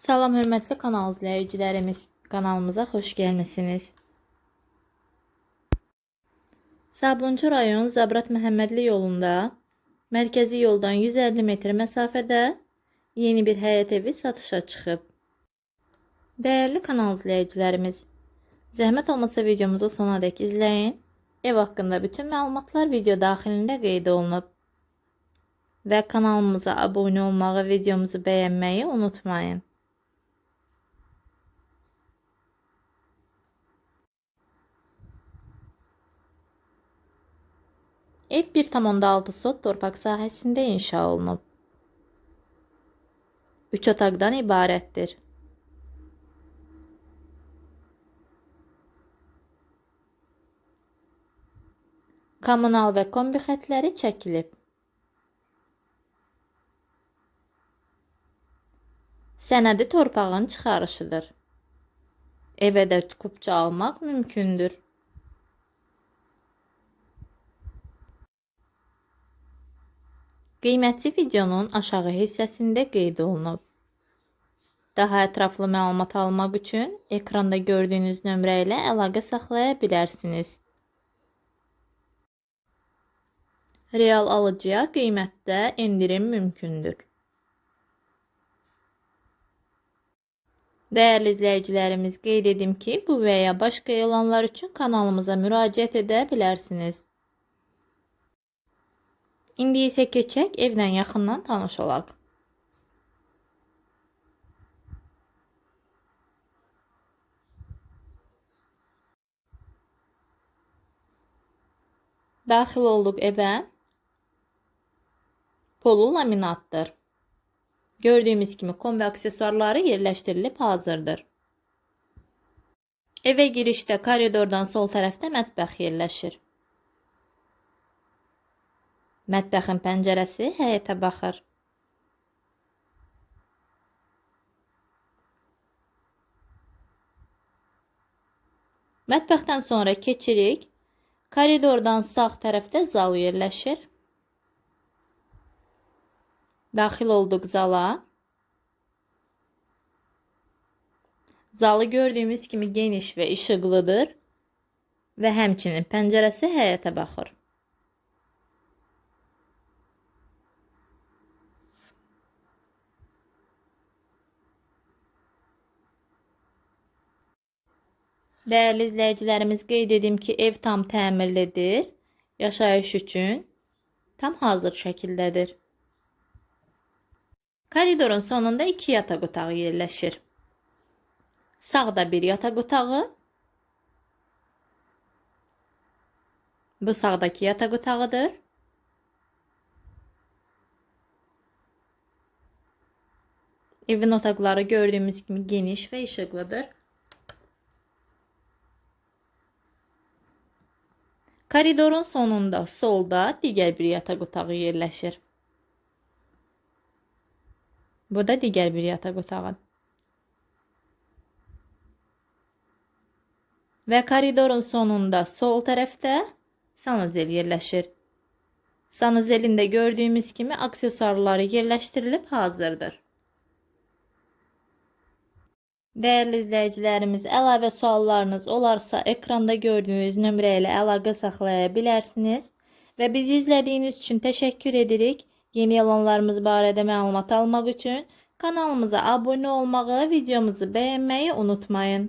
Salam hörmətli kanal izləyicilərimiz. Kanalımıza xoş gəlmisiniz. Sabunçu rayon Zabrat Məhəmmədli yolunda mərkəzi yoldan 150 metr məsafədə yeni bir həyət evi satışa çıxıb. Dəyərli kanal izləyicilərimiz, zəhmət olmasa videomuzu sonadək izləyin. Ev haqqında bütün məlumatlar video daxilində qeyd olunub. Və kanalımıza abunə olmağı, videomuzu bəyənməyi unutmayın. Ev 1,6 sot torpaq sahəsində inşa olunub. 3 otaqdan ibarətdir. Kommunal və kombi xətləri çəkilib. Sənədi torpağın çıxarışıdır. Evə də kupça almaq mümkündür. Qiyməti videonun aşağı hissəsində qeyd olunub. Daha ətraflı məlumat almaq üçün ekranda gördüyünüz nömrə ilə əlaqə saxlaya bilərsiniz. Real alıcıya qiymətdə endirim mümkündür. Dəyərli izləyicilərimiz, qeyd edim ki, bu və ya başqa elanlar üçün kanalımıza müraciət edə bilərsiniz. İndi isə keçək evlə yaxından tanış olaq. Daxil olduq evə. Polu laminatdır. Gördüyümüz kimi kombi aksesuarları yerləşdirilib hazırdır. Evə girişdə koridordan sol tərəfdə mətbəx yerləşir. Mətbəxin pəncərəsi həyətə baxır. Mətbəxdən sonra keçirik. Koridordan sağ tərəfdə zal yerləşir. Daxil olduq zala. Zalı gördüyümüz kimi geniş və işıqlıdır və həmçinin pəncərəsi həyətə baxır. Dəyərli izləyicilərimiz qeyd edim ki, ev tam təmirlidir. Yaşayış üçün tam hazır şəkildədir. Koridorun sonunda iki yataq otağı yerləşir. Sağda bir yataq otağı. Bu sağdaki yataq otağıdır. Evin otaqları gördüyümüz kimi geniş və işıqlıdır. Koridorun sonunda solda digər bir yataq otağı yerləşir. Bu da digər bir yataq otağı. Və koridorun sonunda sol tərəfdə sanuzel yerləşir. Sanuzelində gördüyümüz kimi aksesuarları yerləşdirilib hazırdır. Dəyərli izləyicilərimiz, əlavə suallarınız olarsa ekranda gördüyünüz nömrə ilə əlaqə saxlaya bilərsiniz və bizi izlədiyiniz üçün təşəkkür edirik. Yeni elanlarımız barədə məlumat almaq üçün kanalımıza abunə olmağı, videomuzu bəyənməyi unutmayın.